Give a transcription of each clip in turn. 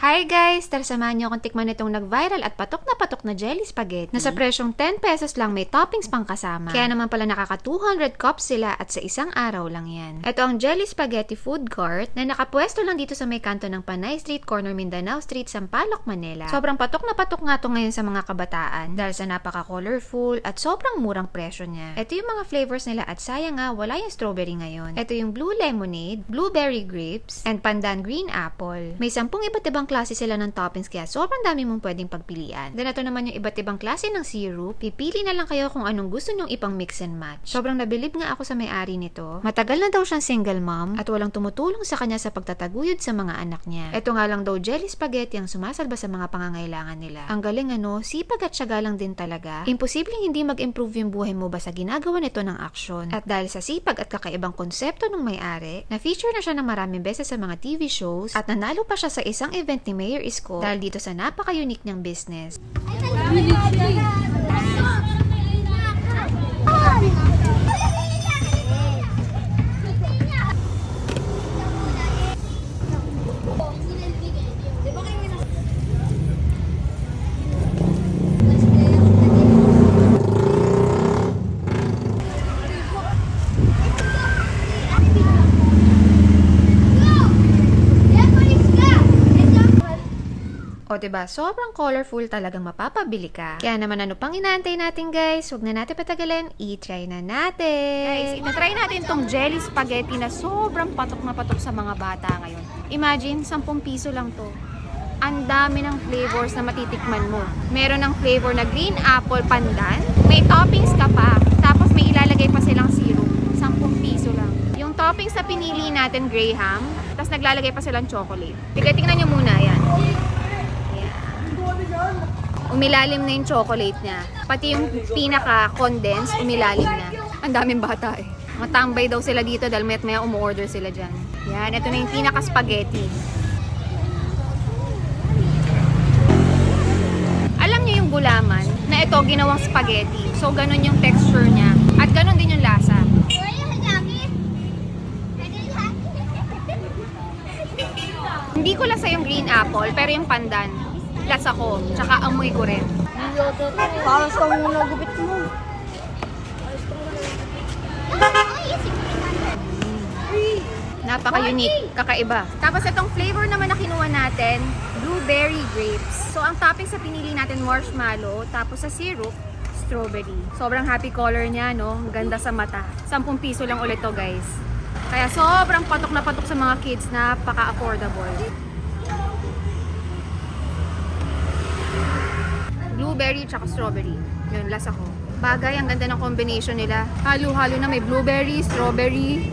Hi guys! Tara samahan niyo akong tikman itong nag-viral at patok na patok na jelly spaghetti. Nasa presyong 10 pesos lang may toppings pang kasama. Kaya naman pala nakaka 200 cups sila at sa isang araw lang yan. Ito ang jelly spaghetti food court na nakapwesto lang dito sa may kanto ng Panay Street, corner Mindanao Street, Sampaloc, Manila. Sobrang patok na patok nga to ngayon sa mga kabataan dahil sa napaka-colorful at sobrang murang presyo niya. Ito yung mga flavors nila at sayang nga wala yung strawberry ngayon. Ito yung blue lemonade, blueberry grapes, and pandan green apple. May sampung iba't ibang klase sila ng toppings kaya sobrang dami mong pwedeng pagpilian. Then ito naman yung iba't ibang klase ng syrup. Pipili na lang kayo kung anong gusto nyong ipang mix and match. Sobrang nabilib nga ako sa may-ari nito. Matagal na daw siyang single mom at walang tumutulong sa kanya sa pagtataguyod sa mga anak niya. Ito nga lang daw jelly spaghetti ang sumasalba sa mga pangangailangan nila. Ang galing ano, sipag at syaga lang din talaga. Imposibleng hindi mag-improve yung buhay mo basta ginagawa nito ng aksyon. At dahil sa sipag at kakaibang konsepto ng may-ari, na-feature na siya ng maraming beses sa mga TV shows at nanalo pa siya sa isang event ni Mayor Isko dahil dito sa napaka-unique niyang business. O, ba? Sobrang colorful talagang mapapabili ka. Kaya naman ano pang inaantay natin, guys? Huwag na natin patagalin. I-try na natin. Guys, itatry natin tong jelly spaghetti na sobrang patok na patok sa mga bata ngayon. Imagine, 10 piso lang to. Ang dami ng flavors na matitikman mo. Meron ng flavor na green apple pandan. May toppings ka pa. Tapos may ilalagay pa silang syrup. 10 piso lang. Yung toppings na pinili natin, Graham. Tapos naglalagay pa silang chocolate. Sige, tingnan nyo muna. Yan. Umilalim na yung chocolate niya. Pati yung pinaka-condense, umilalim na. Ang daming bata eh. Matambay daw sila dito dahil may maya umu-order sila dyan. Yan, ito na yung pinaka-spaghetti. Alam niyo yung gulaman na ito ginawang spaghetti. So, ganun yung texture niya. At ganun din yung lasa. Hindi ko lasa yung green apple, pero yung pandan, lasa ko. Tsaka amoy ko rin. Paras ka muna gupit mo. Napaka-unique, kakaiba. Tapos itong flavor naman na kinuha natin, blueberry grapes. So ang topping sa pinili natin marshmallow, tapos sa syrup, strawberry. Sobrang happy color niya, no? Ang Ganda sa mata. 10 piso lang ulit to, guys. Kaya sobrang patok na patok sa mga kids, napaka-affordable. Blueberry tsaka strawberry. Yun, lasa ko. Bagay, ang ganda ng combination nila. Halo-halo na may blueberry, strawberry,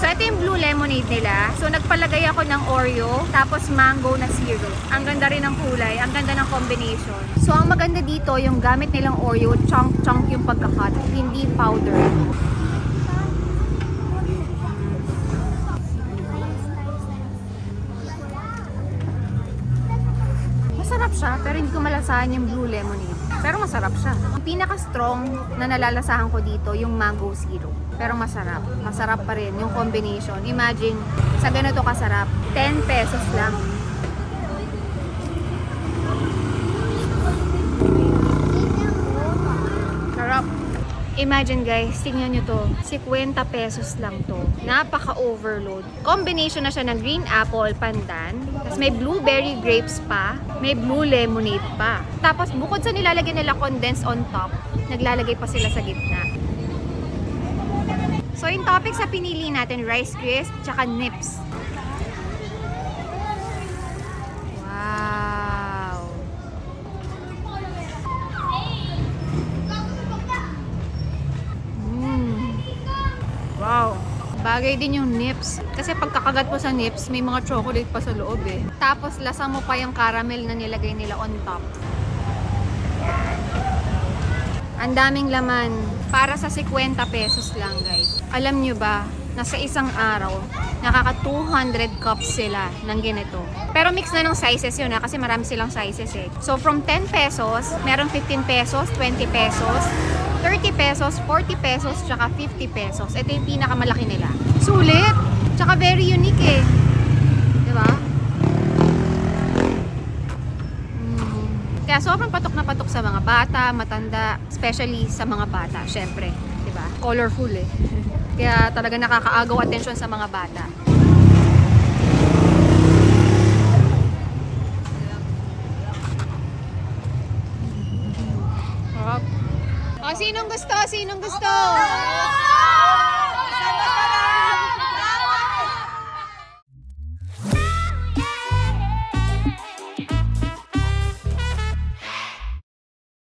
So, ito yung blue lemonade nila. So, nagpalagay ako ng Oreo, tapos mango na syrup. Ang ganda rin ng kulay, ang ganda ng combination. So, ang maganda dito, yung gamit nilang Oreo, chunk-chunk yung pagkakat, hindi powder. Ko malasahan yung blue lemonade. Pero masarap siya. Ang pinaka-strong na nalalasahan ko dito, yung mango syrup. Pero masarap. Masarap pa rin yung combination. Imagine, sa ganito kasarap, 10 pesos lang. Imagine guys, tingnan nyo to. 50 pesos lang to. Napaka-overload. Combination na siya ng green apple pandan. Tapos may blueberry grapes pa. May blue lemonade pa. Tapos bukod sa nilalagay nila condensed on top, naglalagay pa sila sa gitna. So yung topic sa pinili natin, rice crisp, tsaka nips. Bagay din yung nips. Kasi pagkakagat mo sa nips, may mga chocolate pa sa loob eh. Tapos lasa mo pa yung caramel na nilagay nila on top. Ang daming laman. Para sa 50 pesos lang, guys. Alam nyo ba, nasa isang araw, nakaka 200 cups sila ng ganito. Pero mix na ng sizes yun ha, kasi marami silang sizes eh. So from 10 pesos, meron 15 pesos, 20 pesos, 30 pesos, 40 pesos, tsaka 50 pesos. Ito yung pinakamalaki nila. Sulit! Tsaka very unique eh. Di ba? Mm. Kaya sobrang patok na patok sa mga bata, matanda, especially sa mga bata, syempre. Di ba? Colorful eh. Kaya talaga nakakaagaw atensyon sa mga bata. Sarap. Oh, sinong gusto? Sinong gusto?